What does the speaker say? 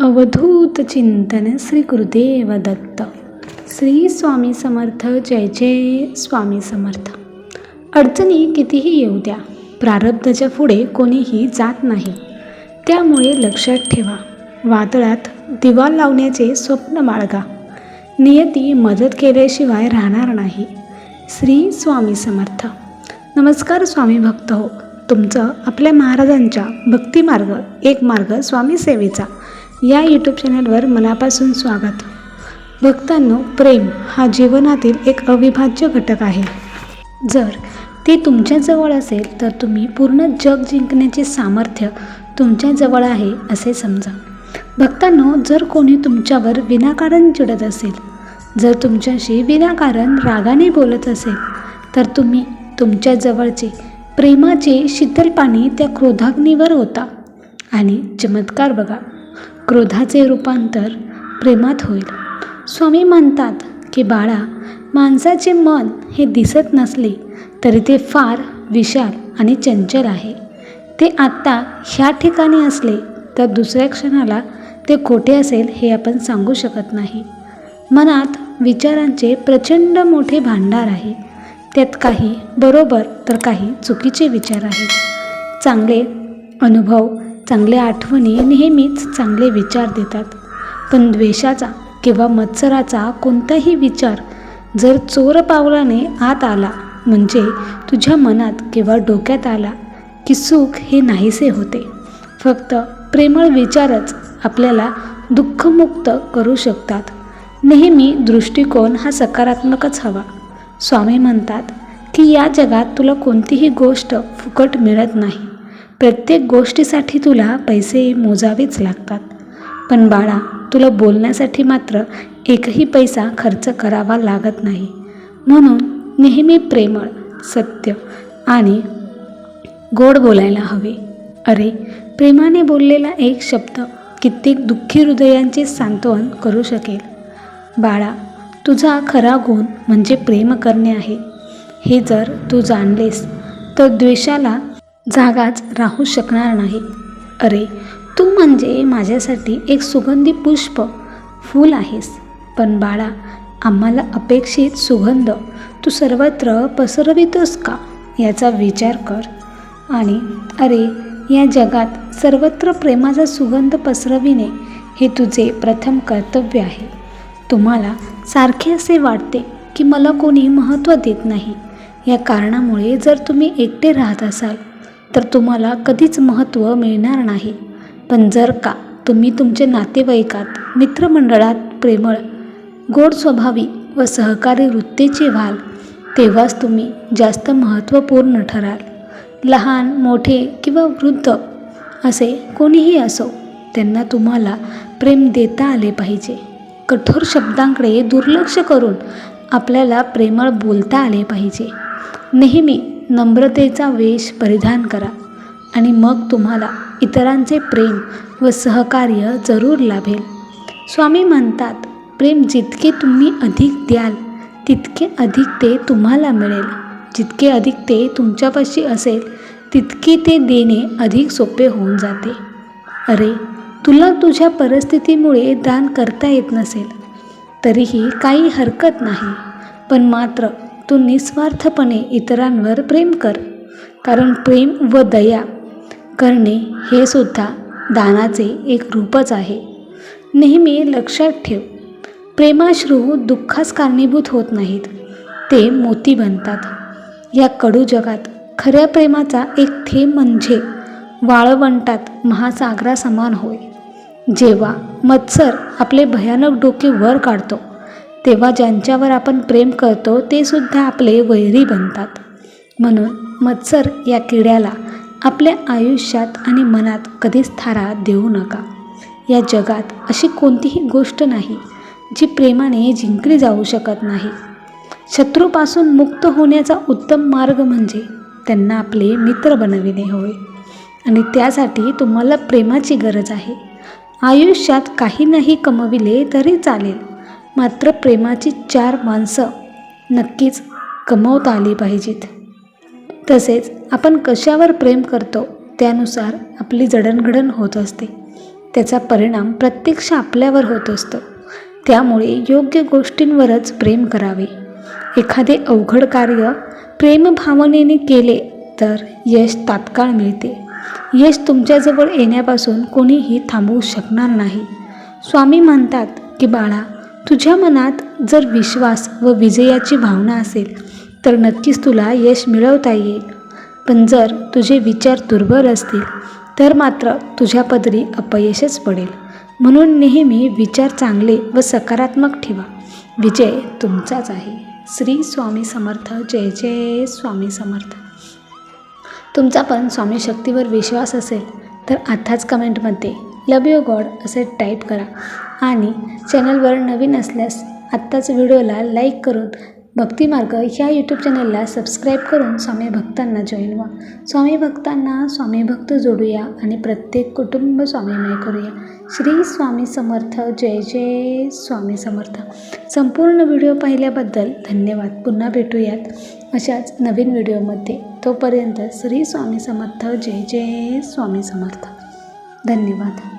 अवधूत चिंतन श्री गुरुदेव दत्त. श्री स्वामी समर्थ जय जय स्वामी समर्थ. अडचणी कितीही येऊ द्या प्रारब्धाच्या पुढे कोणीही जात नाही. त्यामुळे लक्षात ठेवा वादळात दिवा लावण्याचे स्वप्न बाळगा. नियती मदत केल्याशिवाय राहणार नाही. श्री स्वामी समर्थ. नमस्कार स्वामी भक्त हो तुमचं आपल्या महाराजांच्या भक्तिमार्ग एक मार्ग स्वामी सेवेचा. या यूट्यूब चॅनलवर मनापासून स्वागत. भक्तांनो प्रेम हा जीवनातील एक अविभाज्य घटक आहे. जर ते तुमच्याजवळ असेल तर तुम्ही पूर्ण जग जिंकण्याचे सामर्थ्य तुमच्याजवळ आहे असे समजा. भक्तांनो जर कोणी तुमच्यावर विनाकारण चिडत असेल जर तुमच्याशी विनाकारण रागाने बोलत असेल तर तुम्ही तुमच्या जवळचे प्रेमाचे शीतल पाणी त्या क्रोधाग्नीवर होता आणि चमत्कार बघा क्रोधाचे रूपांतर प्रेमात होईल. स्वामी म्हणतात की बाळा माणसाचे मन हे दिसत नसले तरी ते फार विशाल आणि चंचल आहे. ते आत्ता ह्या ठिकाणी असले तर दुसऱ्या क्षणाला ते खोटे असेल हे आपण सांगू शकत नाही. मनात विचारांचे प्रचंड मोठे भांडार आहे. त्यात काही बरोबर तर काही चुकीचे विचार आहेत. चांगले अनुभव चांगल्या आठवणी नेहमीच चांगले विचार देतात. पण द्वेषाचा किंवा मत्सराचा कोणताही विचार जर चोर पावलाने आत आला म्हणजे तुझ्या मनात किंवा डोक्यात आला की सुख हे नाहीसे होते. फक्त प्रेमळ विचारच आपल्याला दुःखमुक्त करू शकतात. नेहमी दृष्टिकोन हा सकारात्मकच हवा. स्वामी म्हणतात की या जगात तुला कोणतीही गोष्ट फुकट मिळत नाही. प्रत्येक गोष्टीसाठी तुला पैसे मोजावेच लागतात. पण बाळा तुला बोलण्यासाठी मात्र एकही पैसा खर्च करावा लागत नाही. म्हणून नेहमी प्रेमळ सत्य आणि गोड बोलायला हवे. अरे प्रेमाने बोललेला एक शब्द कित्येक दुःखी हृदयांचे सांत्वन करू शकेल. बाळा तुझा खरा गुण म्हणजे प्रेम करणे आहे. हे जर तू जाणलेस तर द्वेषाला जागाच राहू शकणार नाही. अरे तू म्हणजे माझ्यासाठी एक सुगंधी पुष्प. फूल आहेस. पण बाळा आम्हाला अपेक्षित सुगंध. तू सर्वत्र पसरवितोस का? याचा विचार कर. आणि अरे या जगात सर्वत्र प्रेमाचा सुगंध पसरविणे हे तुझे प्रथम कर्तव्य आहे. तुम्हाला सारखे असे वाटते की मला कोणी महत्त्व देत नाही. या कारणामुळे जर तुम्ही एकटे राहत असाल तर तुम्हाला कधीच महत्त्व मिळणार नाही. पण जर का तुम्ही तुमच्या नातेवाईकात मित्रमंडळात प्रेमळ गोड स्वभावी व सहकारी वृत्तीचे व्हाल तेव्हाच तुम्ही जास्त महत्त्वपूर्ण ठराल. लहान मोठे किंवा वृद्ध असे कोणीही असो त्यांना तुम्हाला प्रेम देता आले पाहिजे. कठोर शब्दांकडे दुर्लक्ष करून आपल्याला प्रेमळ बोलता आले पाहिजे. नेहमी नम्रतेचा वेश परिधान करा आणि मग तुम्हाला इतरांचे प्रेम व सहकार्य जरूर लाभेल. स्वामी म्हणतात प्रेम जितके तुम्ही अधिक द्याल तितके अधिक ते तुम्हाला मिळेल. जितके अधिक ते तुमच्यापाशी असेल तितके ते देणे अधिक सोपे होऊन जाते. अरे तुला तुझ्या परिस्थितीमुळे दान करता येत नसेल तरीही काही हरकत नाही. पण मात्र तू निस्वार्थपणे इतरांवर प्रेम कर कारण प्रेम व दया करणे हे सुद्धा दानाचे एक रूपच आहे. नेहमी लक्षात ठेव प्रेमाश्रू दुःखास कारणीभूत होत नाहीत ते मोती बनतात. या कडू जगात खऱ्या प्रेमाचा एक थेंब म्हणजे वाळवंटात महासागरासमान होय जेव्हा मत्सर आपले भयानक डोके वर काढतो. तेव्हा ज्यांच्यावर आपण प्रेम करतो ते सुद्धा आपले वैरी बनतात. म्हणून मत्सर या किड्याला आपल्या आयुष्यात आणि मनात कधीच थारा देऊ नका. या जगात अशी कोणतीही गोष्ट नाही जी प्रेमाने जिंकली जाऊ शकत नाही. शत्रूपासून मुक्त होण्याचा उत्तम मार्ग म्हणजे त्यांना आपले मित्र बनविणे होय. आणि त्यासाठी तुम्हाला प्रेमाची गरज आहे. आयुष्यात काही नाही कमविले तरी चालेल. मात्र प्रेमाची चार माणसं नक्कीच कमवता आली पाहिजेत. तसेच आपण कशावर प्रेम करतो त्यानुसार आपली जडणघडण होत असते. त्याचा परिणाम प्रत्यक्ष आपल्यावर होत असतो. त्यामुळे योग्य गोष्टींवरच प्रेम करावे. एखादे अवघड कार्य प्रेमभावनेने केले तर यश तात्काळ मिळते. यश तुमच्याजवळ येण्यापासून कोणीही थांबवू शकणार नाही. स्वामी म्हणतात की बाळा तुझ्या मनात जर विश्वास व विजयाची भावना असेल तर नक्कीच तुला यश मिळवता येईल. पण जर तुझे विचार दुर्बल असतील तर मात्र तुझ्या पदरी अपयशच पडेल. म्हणून नेहमी विचार चांगले व सकारात्मक ठेवा. विजय तुमचाच आहे. श्री स्वामी समर्थ. जय जय स्वामी समर्थ. तुमचा पण स्वामी शक्तीवर विश्वास असेल तर आताच कमेंटमध्ये लव यू गॉड असे टाईप करा. आणि चॅनलवर नवीन असल्यास आत्ताच व्हिडिओला लाईक करून भक्तिमार्ग ह्या यूट्यूब चॅनलला सबस्क्राईब करून स्वामी भक्तांना जॉईन व्हा. स्वामी भक्तांना स्वामी भक्त जोडूया आणि प्रत्येक कुटुंब स्वामीमय करूया. श्री स्वामी समर्थ जय जय स्वामी समर्थ. संपूर्ण व्हिडिओ पाहिल्याबद्दल धन्यवाद. पुन्हा भेटूयात अशाच नवीन व्हिडिओमध्ये. तोपर्यंत श्री स्वामी समर्थ जय जय स्वामी समर्थ. धन्यवाद.